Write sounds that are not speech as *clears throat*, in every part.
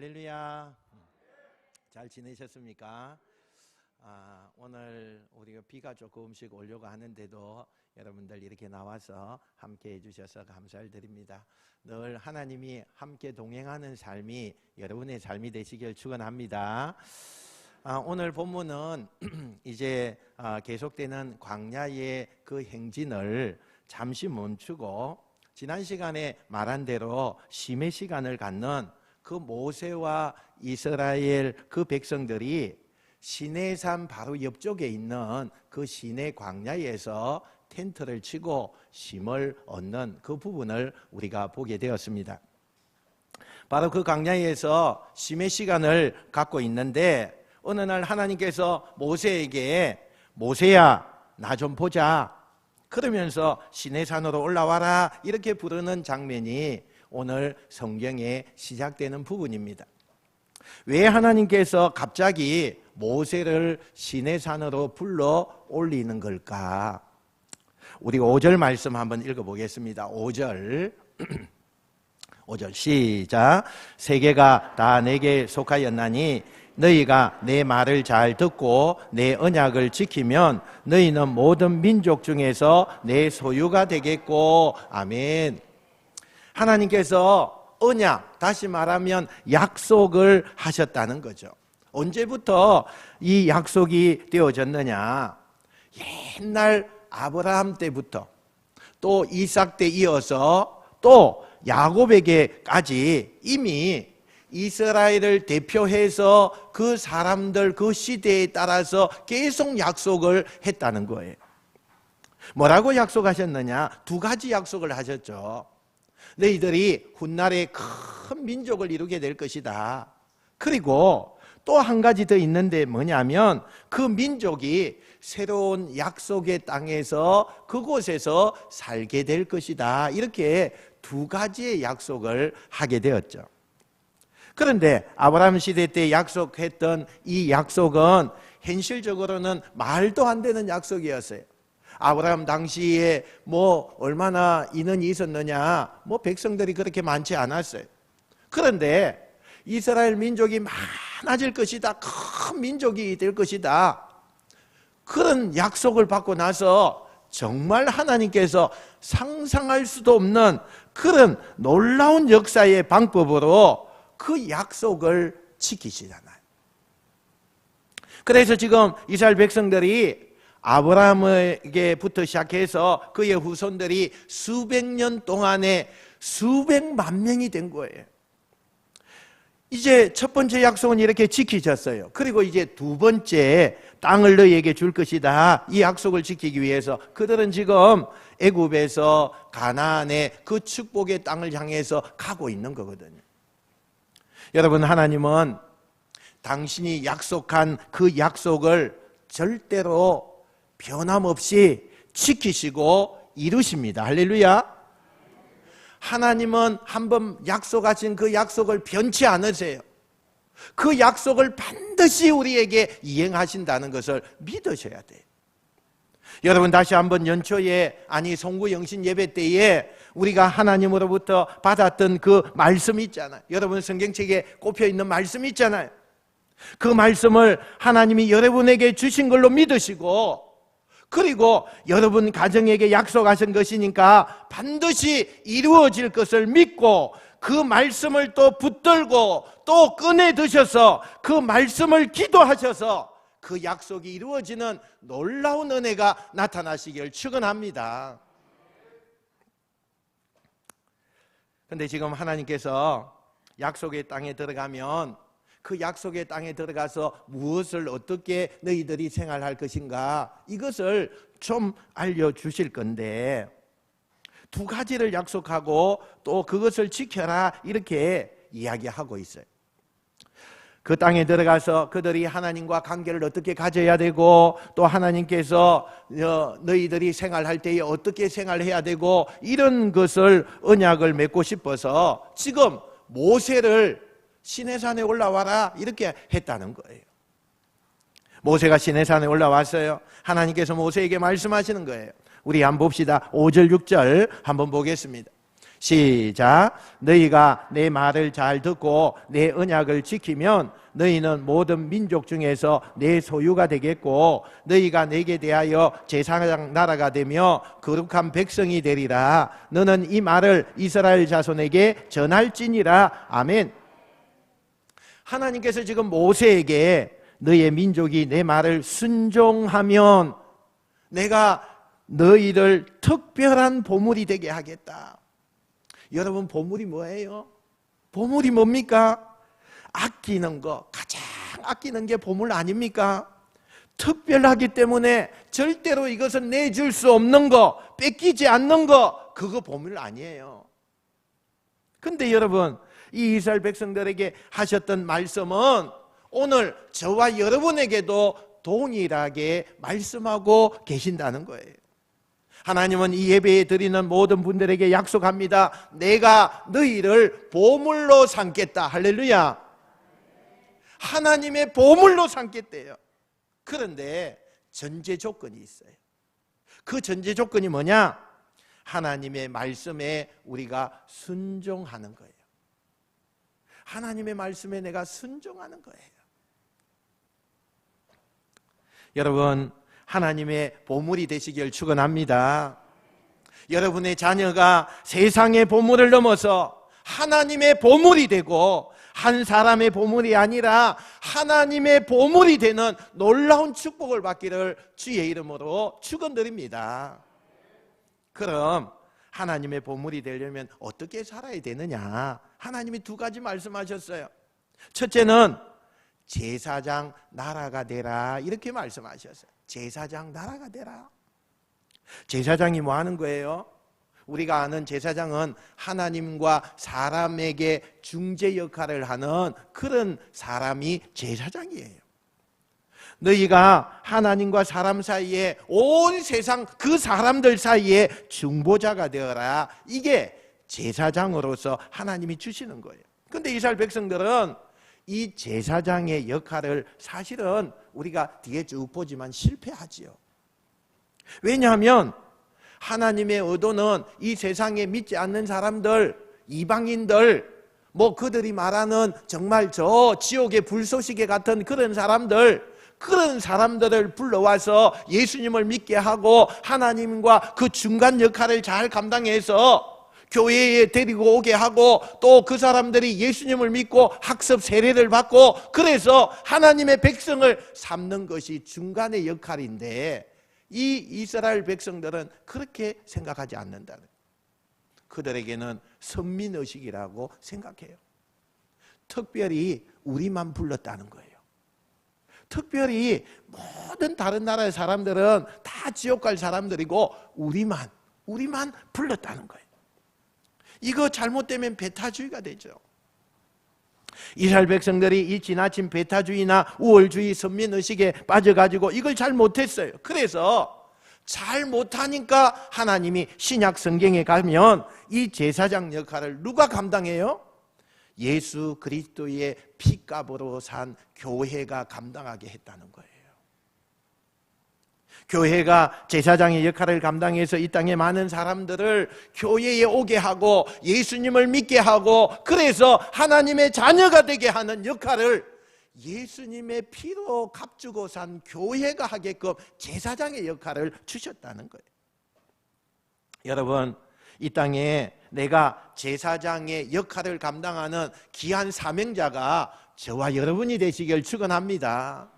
할렐루야. 잘 지내셨습니까? 아, 오늘 우리가 비가 조금씩 오려고 하는데도 여러분들 이렇게 나와서 함께 해주셔서 감사를 드립니다. 늘 하나님이 함께 동행하는 삶이 여러분의 삶이 되시길 축원합니다. 아, 오늘 본문은 *clears throat* 이제 아, 계속되는 광야의 그 행진을 잠시 멈추고 지난 시간에 말한 대로 심의 시간을 갖는 그 모세와 이스라엘 그 백성들이 시내산 바로 옆쪽에 있는 그 시내 광야에서 텐트를 치고 심을 얻는 그 부분을 우리가 보게 되었습니다. 바로 그 광야에서 심의 시간을 갖고 있는데 어느 날 하나님께서 모세에게 모세야 나 좀 보자 그러면서 시내산으로 올라와라 이렇게 부르는 장면이 오늘 성경에 시작되는 부분입니다. 왜 하나님께서 갑자기 모세를 시내산으로 불러 올리는 걸까? 우리 5절 말씀 한번 읽어보겠습니다. 5절. 5절 *clears throat* 시작. 세계가 다 내게 속하였나니 너희가 내 말을 잘 듣고 내 언약을 지키면 너희는 모든 민족 중에서 내 소유가 되겠고 아멘. 하나님께서 언약, 다시 말하면 약속을 하셨다는 거죠. 언제부터 이 약속이 되어졌느냐? 옛날 아브라함 때부터 또 이삭 때 이어서 또 야곱에게까지 이미 이스라엘을 대표해서 그 사람들 그 시대에 따라서 계속 약속을 했다는 거예요. 뭐라고 약속하셨느냐? 두 가지 약속을 하셨죠. 너희들이 훗날에 큰 민족을 이루게 될 것이다. 그리고 또 한 가지 더 있는데 뭐냐면 그 민족이 새로운 약속의 땅에서 그곳에서 살게 될 것이다. 이렇게 두 가지의 약속을 하게 되었죠. 그런데 아브라함 시대 때 약속했던 이 약속은 현실적으로는 말도 안 되는 약속이었어요. 아브라함 당시에 뭐 얼마나 인원이 있었느냐, 뭐 백성들이 그렇게 많지 않았어요. 그런데 이스라엘 민족이 많아질 것이다. 큰 민족이 될 것이다. 그런 약속을 받고 나서 정말 하나님께서 상상할 수도 없는 그런 놀라운 역사의 방법으로 그 약속을 지키시잖아요. 그래서 지금 이스라엘 백성들이 아브라함에게부터 시작해서 그의 후손들이 수백 년 동안에 수백만 명이 된 거예요. 이제 첫 번째 약속은 이렇게 지키졌어요. 그리고 이제 두 번째 땅을 너희에게 줄 것이다. 이 약속을 지키기 위해서 그들은 지금 애굽에서 가나안의 그 축복의 땅을 향해서 가고 있는 거거든요. 여러분 하나님은 당신이 약속한 그 약속을 절대로 변함없이 지키시고 이루십니다. 할렐루야. 하나님은 한번 약속하신 그 약속을 변치 않으세요. 그 약속을 반드시 우리에게 이행하신다는 것을 믿으셔야 돼요. 여러분 다시 한번 연초에 아니 송구 영신 예배 때에 우리가 하나님으로부터 받았던 그 말씀 있잖아요. 여러분 성경책에 꼽혀 있는 말씀 있잖아요. 그 말씀을 하나님이 여러분에게 주신 걸로 믿으시고 그리고 여러분 가정에게 약속하신 것이니까 반드시 이루어질 것을 믿고 그 말씀을 또 붙들고 또 꺼내 드셔서 그 말씀을 기도하셔서 그 약속이 이루어지는 놀라운 은혜가 나타나시길 축원합니다. 근데 지금 하나님께서 약속의 땅에 들어가면 그 약속의 땅에 들어가서 무엇을 어떻게 너희들이 생활할 것인가 이것을 좀 알려주실 건데 두 가지를 약속하고 또 그것을 지켜라 이렇게 이야기하고 있어요. 그 땅에 들어가서 그들이 하나님과 관계를 어떻게 가져야 되고 또 하나님께서 너희들이 생활할 때에 어떻게 생활해야 되고 이런 것을 언약을 맺고 싶어서 지금 모세를 시내산에 올라와라 이렇게 했다는 거예요. 모세가 시내산에 올라왔어요. 하나님께서 모세에게 말씀하시는 거예요. 우리 한번 봅시다. 5절 6절 한번 보겠습니다. 시작. 너희가 내 말을 잘 듣고 내 언약을 지키면 너희는 모든 민족 중에서 내 소유가 되겠고 너희가 내게 대하여 제사장 나라가 되며 거룩한 백성이 되리라. 너는 이 말을 이스라엘 자손에게 전할지니라. 아멘. 하나님께서 지금 모세에게 너의 민족이 내 말을 순종하면 내가 너희를 특별한 보물이 되게 하겠다. 여러분 보물이 뭐예요? 보물이 뭡니까? 아끼는 거 가장 아끼는 게 보물 아닙니까? 특별하기 때문에 절대로 이것은 내줄 수 없는 거, 뺏기지 않는 거, 그거 보물 아니에요. 근데 여러분, 이 이스라엘 백성들에게 하셨던 말씀은 오늘 저와 여러분에게도 동일하게 말씀하고 계신다는 거예요. 하나님은 이 예배에 드리는 모든 분들에게 약속합니다. 내가 너희를 보물로 삼겠다. 할렐루야. 하나님의 보물로 삼겠대요. 그런데 전제 조건이 있어요. 그 전제 조건이 뭐냐? 하나님의 말씀에 우리가 순종하는 거예요. 하나님의 말씀에 내가 순종하는 거예요. 여러분, 하나님의 보물이 되시길 축원합니다. 여러분의 자녀가 세상의 보물을 넘어서 하나님의 보물이 되고 한 사람의 보물이 아니라 하나님의 보물이 되는 놀라운 축복을 받기를 주의 이름으로 축원드립니다. 그럼 하나님의 보물이 되려면 어떻게 살아야 되느냐? 하나님이 두 가지 말씀하셨어요. 첫째는 제사장 나라가 되라 이렇게 말씀하셨어요. 제사장 나라가 되라. 제사장이 뭐 하는 거예요? 우리가 아는 제사장은 하나님과 사람에게 중재 역할을 하는 그런 사람이 제사장이에요. 너희가 하나님과 사람 사이에 온 세상 그 사람들 사이에 중보자가 되어라. 이게 제사장으로서 하나님이 주시는 거예요. 근데 이스라엘 백성들은 이 제사장의 역할을 사실은 우리가 뒤에 쭉 보지만 실패하지요. 왜냐하면 하나님의 의도는 이 세상에 믿지 않는 사람들, 이방인들, 뭐 그들이 말하는 정말 저 지옥의 불쏘시개 같은 그런 사람들, 그런 사람들을 불러와서 예수님을 믿게 하고 하나님과 그 중간 역할을 잘 감당해서 교회에 데리고 오게 하고 또 그 사람들이 예수님을 믿고 학습 세례를 받고 그래서 하나님의 백성을 삼는 것이 중간의 역할인데 이 이스라엘 백성들은 그렇게 생각하지 않는다는 그들에게는 선민의식이라고 생각해요. 특별히 우리만 불렀다는 거예요. 특별히 모든 다른 나라의 사람들은 다 지옥 갈 사람들이고 우리만 우리만 불렀다는 거예요. 이거 잘못되면 배타주의가 되죠. 이스라엘 백성들이 이 지나친 배타주의나 우월주의 선민의식에 빠져가지고 이걸 잘 못했어요. 그래서 잘 못하니까 하나님이 신약 성경에 가면 이 제사장 역할을 누가 감당해요? 예수 그리스도의 피값으로 산 교회가 감당하게 했다는 거예요. 교회가 제사장의 역할을 감당해서 이 땅에 많은 사람들을 교회에 오게 하고 예수님을 믿게 하고 그래서 하나님의 자녀가 되게 하는 역할을 예수님의 피로 값주고 산 교회가 하게끔 제사장의 역할을 주셨다는 거예요. 여러분, 이 땅에 내가 제사장의 역할을 감당하는 귀한 사명자가 저와 여러분이 되시길 축원합니다.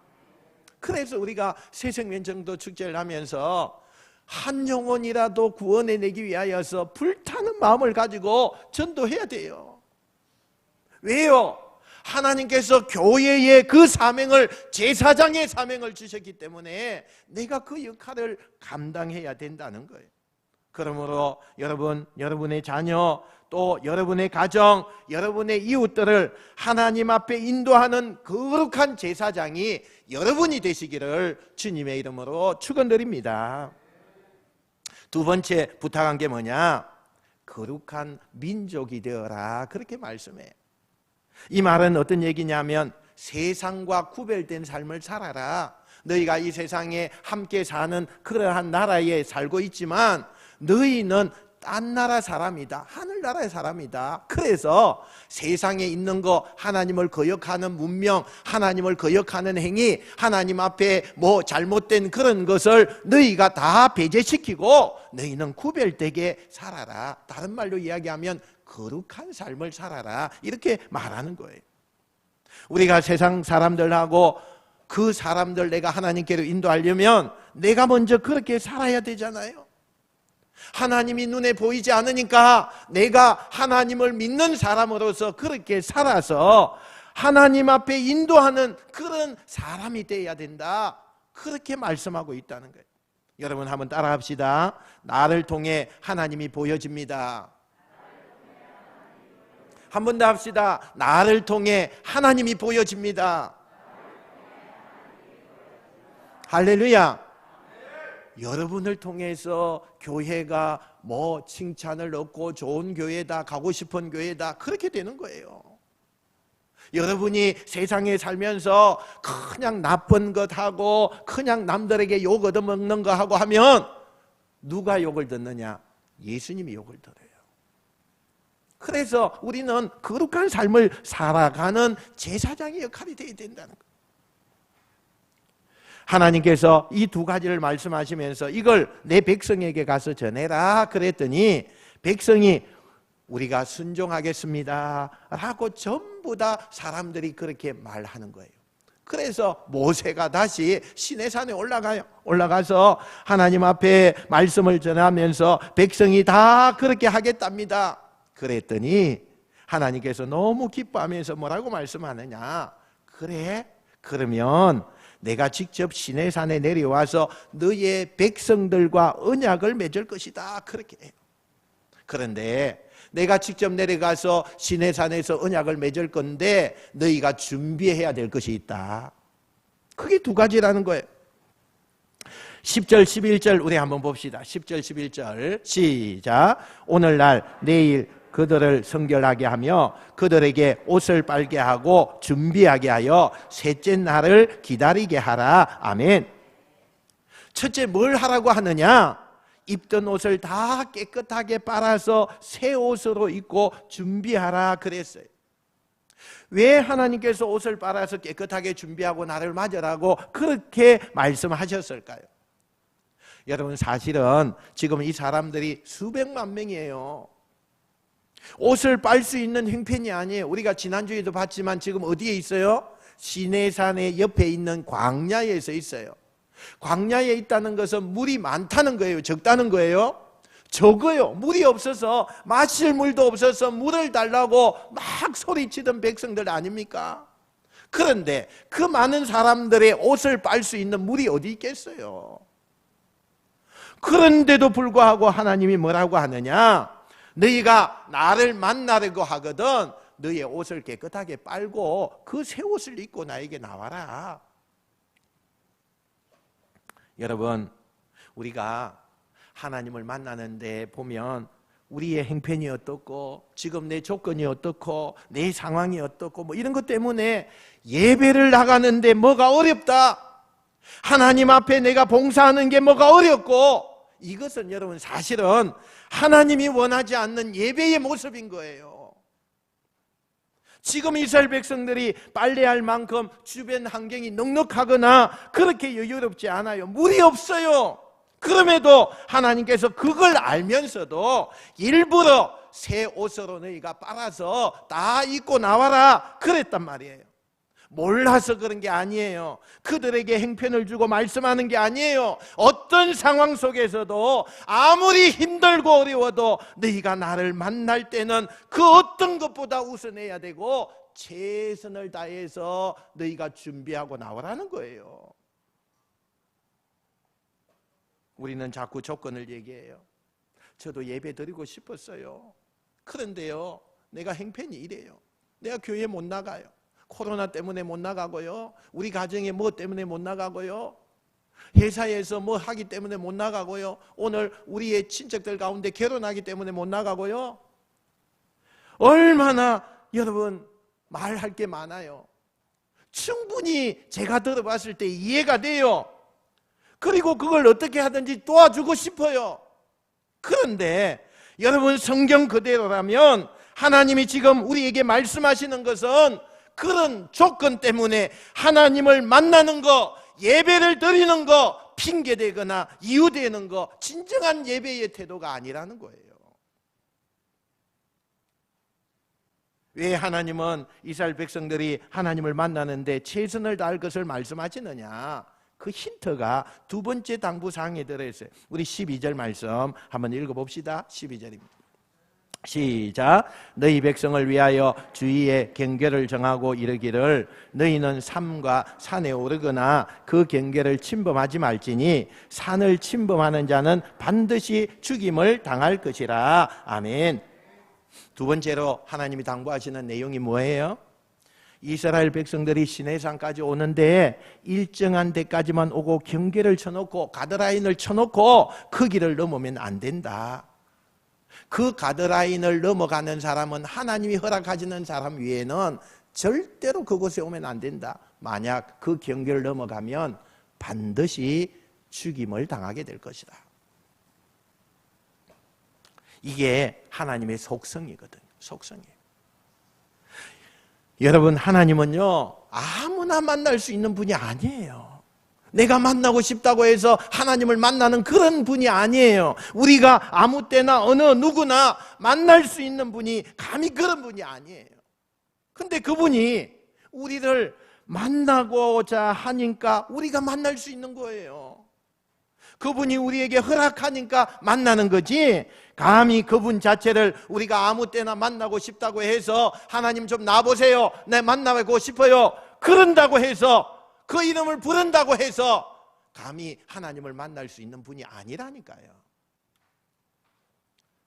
그래서 우리가 새생명정도 축제를 하면서 한 영혼이라도 구원해 내기 위하여서 불타는 마음을 가지고 전도해야 돼요. 왜요? 하나님께서 교회의 그 사명을 제사장의 사명을 주셨기 때문에 내가 그 역할을 감당해야 된다는 거예요. 그러므로 여러분, 여러분의 자녀, 또 여러분의 가정, 여러분의 이웃들을 하나님 앞에 인도하는 거룩한 제사장이 여러분이 되시기를 주님의 이름으로 축원드립니다. 두 번째 부탁한 게 뭐냐? 거룩한 민족이 되어라. 그렇게 말씀해. 이 말은 어떤 얘기냐면 세상과 구별된 삶을 살아라. 너희가 이 세상에 함께 사는 그러한 나라에 살고 있지만 너희는 딴 나라 사람이다. 하늘나라의 사람이다. 그래서 세상에 있는 거 하나님을 거역하는 문명, 하나님을 거역하는 행위, 하나님 앞에 뭐 잘못된 그런 것을 너희가 다 배제시키고 너희는 구별되게 살아라. 다른 말로 이야기하면 거룩한 삶을 살아라. 이렇게 말하는 거예요. 우리가 세상 사람들하고 그 사람들 내가 하나님께로 인도하려면 내가 먼저 그렇게 살아야 되잖아요. 하나님이 눈에 보이지 않으니까 내가 하나님을 믿는 사람으로서 그렇게 살아서 하나님 앞에 인도하는 그런 사람이 되어야 된다. 그렇게 말씀하고 있다는 거예요. 여러분 한번 따라합시다. 나를 통해 하나님이 보여집니다. 한 번 더 합시다. 나를 통해 하나님이 보여집니다. 할렐루야. 여러분을 통해서 교회가 뭐 칭찬을 얻고 좋은 교회다, 가고 싶은 교회다, 그렇게 되는 거예요. 여러분이 세상에 살면서 그냥 나쁜 것 하고 그냥 남들에게 욕 얻어먹는 거 하고 하면 누가 욕을 듣느냐? 예수님이 욕을 들어요. 그래서 우리는 거룩한 삶을 살아가는 제사장의 역할이 되어야 된다는 거예요. 하나님께서 이 두 가지를 말씀하시면서 이걸 내 백성에게 가서 전해라 그랬더니 백성이 우리가 순종하겠습니다 라고 전부 다 사람들이 그렇게 말하는 거예요. 그래서 모세가 다시 시내산에 올라가요. 올라가서 하나님 앞에 말씀을 전하면서 백성이 다 그렇게 하겠답니다. 그랬더니 하나님께서 너무 기뻐하면서 뭐라고 말씀하느냐? 그래? 그러면 내가 직접 시내산에 내려와서 너의 백성들과 언약을 맺을 것이다. 그렇게 해요. 그런데 내가 직접 내려가서 시내산에서 언약을 맺을 건데 너희가 준비해야 될 것이 있다. 그게 두 가지라는 거예요. 10절, 11절 우리 한번 봅시다. 10절, 11절 시작. 오늘날, 내일 그들을 성결하게 하며 그들에게 옷을 빨게 하고 준비하게 하여 셋째 날을 기다리게 하라. 아멘. 첫째 뭘 하라고 하느냐? 입던 옷을 다 깨끗하게 빨아서 새 옷으로 입고 준비하라 그랬어요. 왜 하나님께서 옷을 빨아서 깨끗하게 준비하고 나를 맞으라고 그렇게 말씀하셨을까요? 여러분 사실은 지금 이 사람들이 수백만 명이에요. 옷을 빨 수 있는 형편이 아니에요. 우리가 지난주에도 봤지만 지금 어디에 있어요? 시내산의 옆에 있는 광야에서 있어요. 광야에 있다는 것은 물이 많다는 거예요. 적다는 거예요. 적어요. 물이 없어서 마실 물도 없어서 물을 달라고 막 소리치던 백성들 아닙니까? 그런데 그 많은 사람들의 옷을 빨 수 있는 물이 어디 있겠어요? 그런데도 불구하고 하나님이 뭐라고 하느냐? 너희가 나를 만나려고 하거든 너희의 옷을 깨끗하게 빨고 그 새 옷을 입고 나에게 나와라. 여러분, 우리가 하나님을 만나는데 보면 우리의 행편이 어떻고 지금 내 조건이 어떻고 내 상황이 어떻고 뭐 이런 것 때문에 예배를 나가는데 뭐가 어렵다. 하나님 앞에 내가 봉사하는 게 뭐가 어렵고 이것은 여러분 사실은 하나님이 원하지 않는 예배의 모습인 거예요. 지금 이스라엘 백성들이 빨래할 만큼 주변 환경이 넉넉하거나 그렇게 여유롭지 않아요. 물이 없어요. 그럼에도 하나님께서 그걸 알면서도 일부러 새 옷으로 너희가 빨아서 다 입고 나와라 그랬단 말이에요. 몰라서 그런 게 아니에요. 그들에게 행편을 주고 말씀하는 게 아니에요. 어떤 상황 속에서도 아무리 힘들고 어려워도 너희가 나를 만날 때는 그 어떤 것보다 우선해야 되고 최선을 다해서 너희가 준비하고 나오라는 거예요. 우리는 자꾸 조건을 얘기해요. 저도 예배 드리고 싶었어요. 그런데요, 내가 행편이 이래요. 내가 교회 못 나가요. 코로나 때문에 못 나가고요. 우리 가정에 뭐 때문에 못 나가고요. 회사에서 뭐 하기 때문에 못 나가고요. 오늘 우리의 친척들 가운데 결혼하기 때문에 못 나가고요. 얼마나 여러분 말할 게 많아요. 충분히 제가 들어봤을 때 이해가 돼요. 그리고 그걸 어떻게 하든지 도와주고 싶어요. 그런데 여러분 성경 그대로라면 하나님이 지금 우리에게 말씀하시는 것은 그런 조건 때문에 하나님을 만나는 거, 예배를 드리는 거, 핑계대거나 이유되는 거, 진정한 예배의 태도가 아니라는 거예요. 왜 하나님은 이스라엘 백성들이 하나님을 만나는데 최선을 다할 것을 말씀하시느냐? 그 힌트가 두 번째 당부 사항에 들어있어요. 우리 12절 말씀 한번 읽어봅시다. 12절입니다. 시작. 너희 백성을 위하여 주위에 경계를 정하고 이르기를 너희는 산과 산에 오르거나 그 경계를 침범하지 말지니 산을 침범하는 자는 반드시 죽임을 당할 것이라. 아멘. 두 번째로 하나님이 당부하시는 내용이 뭐예요? 이스라엘 백성들이 시내산까지 오는데 일정한 데까지만 오고 경계를 쳐놓고 가드라인을 쳐놓고 그 길을 넘으면 안 된다. 그 가드라인을 넘어가는 사람은 하나님이 허락하시는 사람 위에는 절대로 그곳에 오면 안 된다. 만약 그 경계를 넘어가면 반드시 죽임을 당하게 될 것이다. 이게 하나님의 속성이거든요. 속성이에요. 여러분, 하나님은요, 아무나 만날 수 있는 분이 아니에요. 내가 만나고 싶다고 해서 하나님을 만나는 그런 분이 아니에요. 우리가 아무 때나 어느 누구나 만날 수 있는 분이 감히 그런 분이 아니에요. 근데 그분이 우리를 만나고자 하니까 우리가 만날 수 있는 거예요. 그분이 우리에게 허락하니까 만나는 거지. 감히 그분 자체를 우리가 아무 때나 만나고 싶다고 해서 하나님 좀 나보세요. 내 만나고 싶어요. 그런다고 해서 그 이름을 부른다고 해서 감히 하나님을 만날 수 있는 분이 아니라니까요.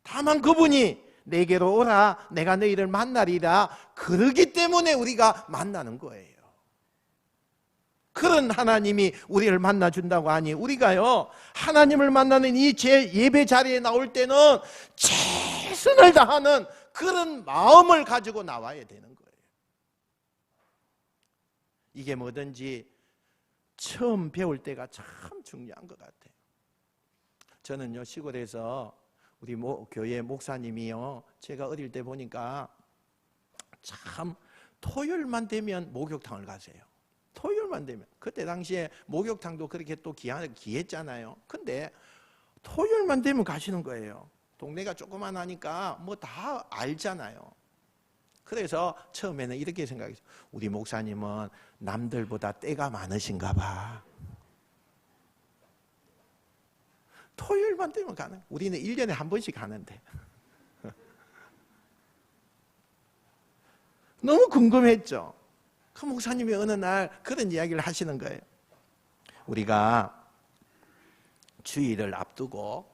다만 그분이 내게로 오라. 내가 너희를 만나리라. 그러기 때문에 우리가 만나는 거예요. 그런 하나님이 우리를 만나 준다고 하니 우리가요 하나님을 만나는 이 제 예배 자리에 나올 때는 최선을 다하는 그런 마음을 가지고 나와야 되는 거예요. 이게 뭐든지 처음 배울 때가 참 중요한 것 같아요. 저는요 시골에서 우리 모, 교회 목사님이요 제가 어릴 때 보니까 참 토요일만 되면 목욕탕을 가세요. 토요일만 되면 그때 당시에 목욕탕도 그렇게 또 귀하, 귀했잖아요. 근데 토요일만 되면 가시는 거예요. 동네가 조그만 하니까 뭐 다 알잖아요. 그래서 처음에는 이렇게 생각했어요. 우리 목사님은 남들보다 때가 많으신가 봐. 토요일만 되면 가는. 우리는 1년에 한 번씩 가는데. *laughs* 너무 궁금했죠. 그 목사님이 어느 날 그런 이야기를 하시는 거예요. 우리가 주의를 앞두고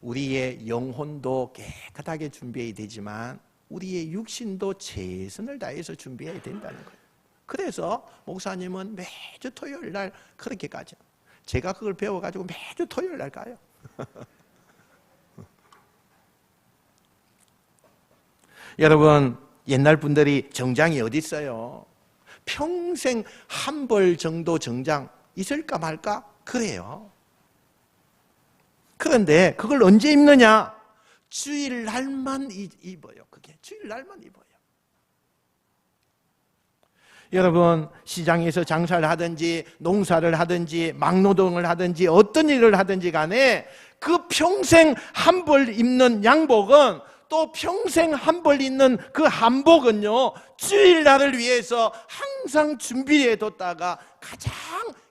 우리의 영혼도 깨끗하게 준비해야 되지만 우리의 육신도 최선을 다해서 준비해야 된다는 거예요. 그래서 목사님은 매주 토요일 날 그렇게 가죠. 제가 그걸 배워가지고 매주 토요일 날 가요. *laughs* 여러분, 옛날 분들이 정장이 어디 있어요? 평생 한 벌 정도 정장 있을까 말까? 그래요. 그런데 그걸 언제 입느냐? 주일 날만 입어요. 그게 주일 날만 입어요. 여러분 시장에서 장사를 하든지 농사를 하든지 막노동을 하든지 어떤 일을 하든지 간에 그 평생 한 벌 입는 양복은 또 평생 한 벌 입는 그 한복은요 주일날을 위해서 항상 준비해 뒀다가 가장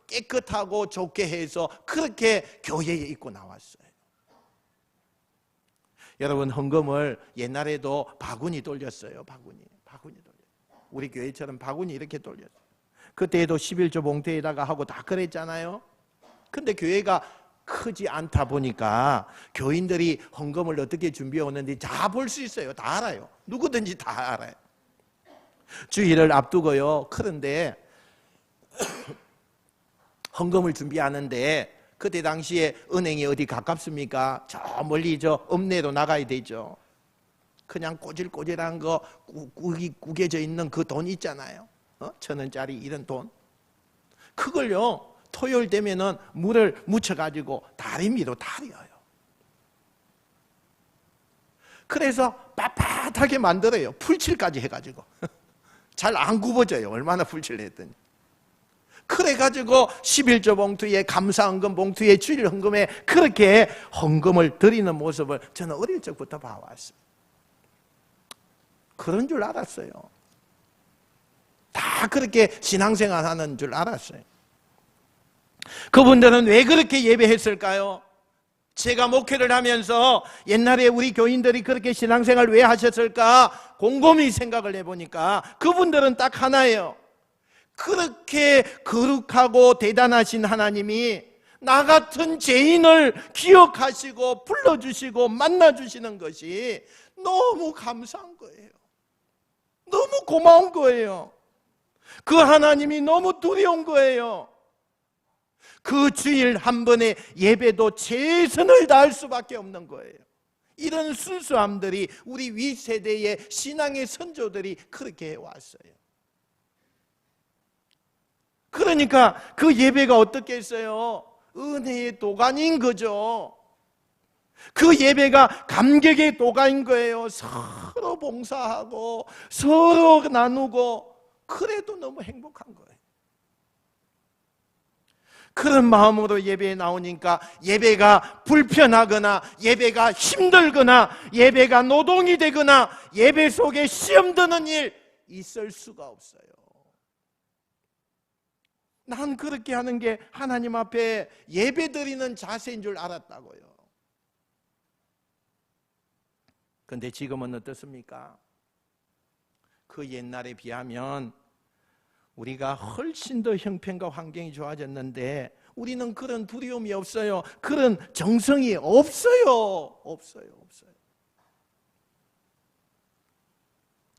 깨끗하고 좋게 해서 그렇게 교회에 입고 나왔어요. 여러분 헌금을 옛날에도 바구니 돌렸어요. 바구니, 바구니 돌렸어요. 우리 교회처럼 바구니 이렇게 돌렸어요. 그때에도 11조 봉투에다가 하고 다 그랬잖아요. 근데 교회가 크지 않다 보니까 교인들이 헌금을 어떻게 준비해 오는지 다 볼 수 있어요. 다 알아요. 누구든지 다 알아요. 주일을 앞두고요. 그런데 *coughs* 헌금을 준비하는데 그때 당시에 은행이 어디 가깝습니까? 저 멀리 저 읍내로 나가야 되죠. 그냥 꼬질꼬질한 거 구기, 구겨져 있는 그 돈 있잖아요. 어? 천 원짜리 이런 돈. 그걸요. 토요일 되면은 물을 묻혀가지고 다리 위로 다려요. 그래서 빳빳하게 만들어요. 풀칠까지 해가지고. *laughs* 잘 안 굽어져요. 얼마나 풀칠을 했더니. 그래가지고 11조 봉투에 감사헌금 봉투에 주일 헌금에 그렇게 헌금을 드리는 모습을 저는 어릴 적부터 봐왔어요. 그런 줄 알았어요. 다 그렇게 신앙생활 하는 줄 알았어요. 그분들은 왜 그렇게 예배했을까요? 제가 목회를 하면서 옛날에 우리 교인들이 그렇게 신앙생활 왜 하셨을까? 곰곰이 생각을 해보니까 그분들은 딱 하나예요. 그렇게 거룩하고 대단하신 하나님이 나 같은 죄인을 기억하시고 불러주시고 만나주시는 것이 너무 감사한 거예요. 너무 고마운 거예요. 그 하나님이 너무 두려운 거예요. 그 주일 한 번의 예배도 최선을 다할 수밖에 없는 거예요. 이런 순수함들이 우리 윗세대의 신앙의 선조들이 그렇게 해왔어요. 그러니까 그 예배가 어떻게 했어요? 은혜의 도가니인 거죠. 그 예배가 감격의 도가인 거예요. 서로 봉사하고 서로 나누고 그래도 너무 행복한 거예요. 그런 마음으로 예배에 나오니까 예배가 불편하거나 예배가 힘들거나 예배가 노동이 되거나 예배 속에 시험 드는 일 있을 수가 없어요. 난 그렇게 하는 게 하나님 앞에 예배 드리는 자세인 줄 알았다고요. 근데 지금은 어떻습니까? 그 옛날에 비하면 우리가 훨씬 더 형편과 환경이 좋아졌는데 우리는 그런 두려움이 없어요. 그런 정성이 없어요. 없어요. 없어요.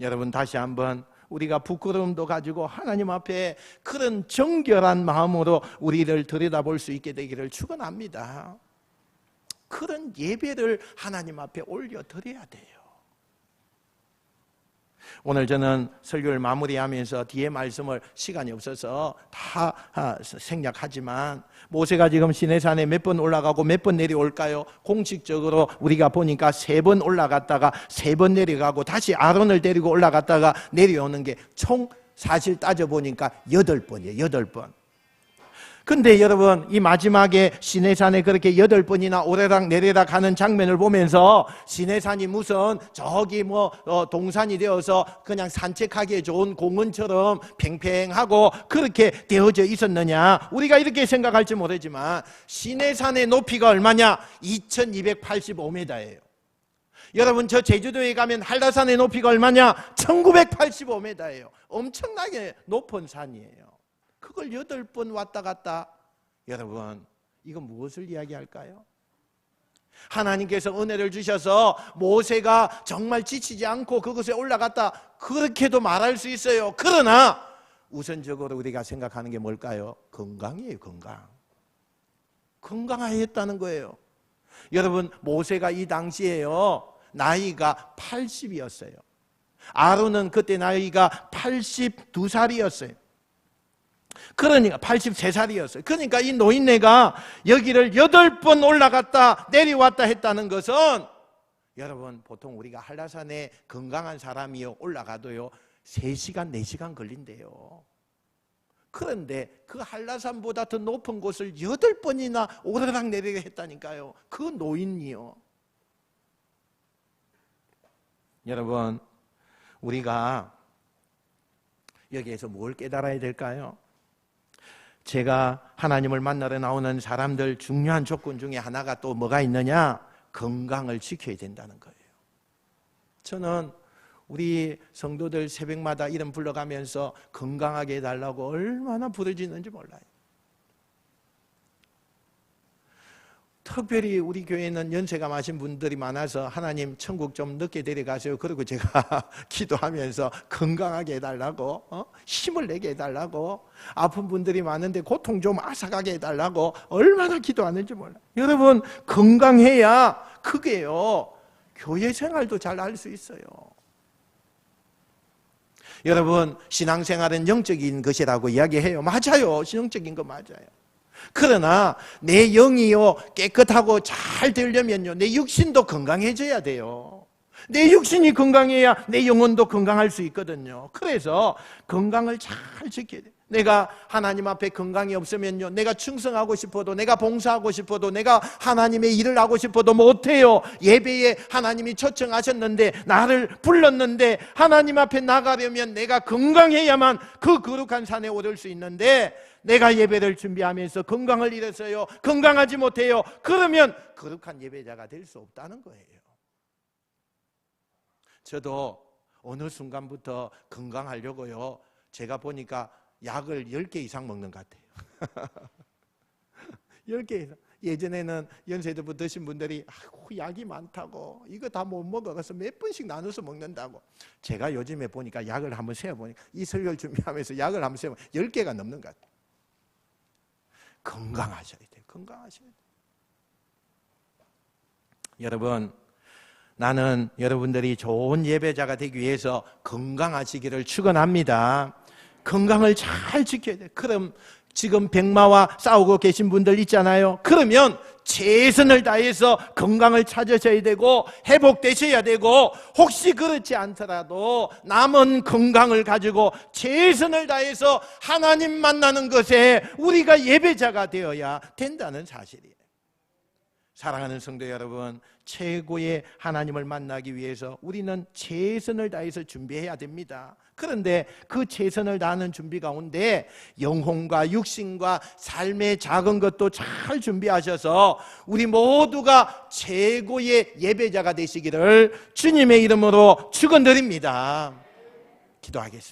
여러분 다시 한번 우리가 부끄러움도 가지고 하나님 앞에 그런 정결한 마음으로 우리를 들여다볼 수 있게 되기를 축원합니다. 그런 예배를 하나님 앞에 올려 드려야 돼요. 오늘 저는 설교를 마무리하면서 뒤에 말씀을 시간이 없어서 다 아, 생략하지만 모세가 지금 시내산에 몇 번 올라가고 몇 번 내려올까요? 공식적으로 우리가 보니까 세 번 올라갔다가 세 번 내려가고 다시 아론을 데리고 올라갔다가 내려오는 게 총 사실 따져 보니까 여덟 번이에요. 여덟 번. 근데 여러분 이 마지막에 시내산에 그렇게 여덟 번이나 오래락 내리락 하는 장면을 보면서 시내산이 무슨 저기 뭐 어, 동산이 되어서 그냥 산책하기에 좋은 공원처럼 팽팽하고 그렇게 되어져 있었느냐? 우리가 이렇게 생각할지 모르지만 시내산의 높이가 얼마냐? 2285m예요. 여러분 저 제주도에 가면 한라산의 높이가 얼마냐? 1985m예요. 엄청나게 높은 산이에요 그걸 여덟 번 왔다 갔다. 여러분, 이건 무엇을 이야기할까요? 하나님께서 은혜를 주셔서 모세가 정말 지치지 않고 그것에 올라갔다. 그렇게도 말할 수 있어요. 그러나 우선적으로 우리가 생각하는 게 뭘까요? 건강이에요, 건강. 건강하였다는 거예요. 여러분, 모세가 이 당시에요. 나이가 80이었어요. 아론은 그때 나이가 82살이었어요. 그러니까 83살이었어요. 그러니까 이 노인네가 여기를 여덟 번 올라갔다 내려왔다 했다는 것은 여러분 보통 우리가 한라산에 건강한 사람이요 올라가도요 3시간 4시간 걸린대요. 그런데 그 한라산보다 더 높은 곳을 여덟 번이나 오르락 내리락 했다니까요. 그 노인이요. 여러분 우리가 여기에서 뭘 깨달아야 될까요? 제가 하나님을 만나러 나오는 사람들 중요한 조건 중에 하나가 또 뭐가 있느냐? 건강을 지켜야 된다는 거예요. 저는 우리 성도들 새벽마다 이름 불러가면서 건강하게 해달라고 얼마나 부르짖는지 몰라요. 특별히 우리 교회는 연세가 많으신 분들이 많아서 하나님 천국 좀 늦게 데려가세요. 그리고 제가 *laughs* 기도하면서 건강하게 해달라고 어? 힘을 내게 해달라고 아픈 분들이 많은데 고통 좀 아삭하게 해달라고 얼마나 기도하는지 몰라요. 여러분 건강해야 그게요 교회 생활도 잘 할 수 있어요. 여러분 신앙생활은 영적인 것이라고 이야기해요. 맞아요. 영적인 거 맞아요. 그러나 내 영이요 깨끗하고 잘 되려면요 내 육신도 건강해져야 돼요. 내 육신이 건강해야 내 영혼도 건강할 수 있거든요. 그래서 건강을 잘 지켜야 돼. 내가 하나님 앞에 건강이 없으면요. 내가 충성하고 싶어도 내가 봉사하고 싶어도 내가 하나님의 일을 하고 싶어도 못해요. 예배에 하나님이 초청하셨는데 나를 불렀는데 하나님 앞에 나가려면 내가 건강해야만 그 거룩한 산에 오를 수 있는데 내가 예배를 준비하면서 건강을 잃었어요. 건강하지 못해요. 그러면 거룩한 예배자가 될 수 없다는 거예요. 저도 어느 순간부터 건강하려고요. 제가 보니까 약을 10개 이상 먹는 것 같아요. *laughs* 10개 이상. 예전에는 연세대부 드신 분들이 아이고 약이 많다고 이거 다 못 먹어서 몇 번씩 나눠서 먹는다고 제가 요즘에 보니까 약을 한번 세어보니까 이 설교를 준비하면서 약을 한번 세어보니까 10개가 넘는 것 같아요 건강하셔야 돼요 건강하셔야 여러분 나는 여러분들이 좋은 예배자가 되기 위해서 건강하시기를 축원합니다. 건강을 잘 지켜야 돼. 그럼 지금 백마와 싸우고 계신 분들 있잖아요. 그러면 최선을 다해서 건강을 찾으셔야 되고 회복되셔야 되고 혹시 그렇지 않더라도 남은 건강을 가지고 최선을 다해서 하나님 만나는 것에 우리가 예배자가 되어야 된다는 사실이에요. 사랑하는 성도 여러분, 최고의 하나님을 만나기 위해서 우리는 최선을 다해서 준비해야 됩니다. 그런데 그 최선을 다하는 준비 가운데 영혼과 육신과 삶의 작은 것도 잘 준비하셔서 우리 모두가 최고의 예배자가 되시기를 주님의 이름으로 축원드립니다. 기도하겠습니다.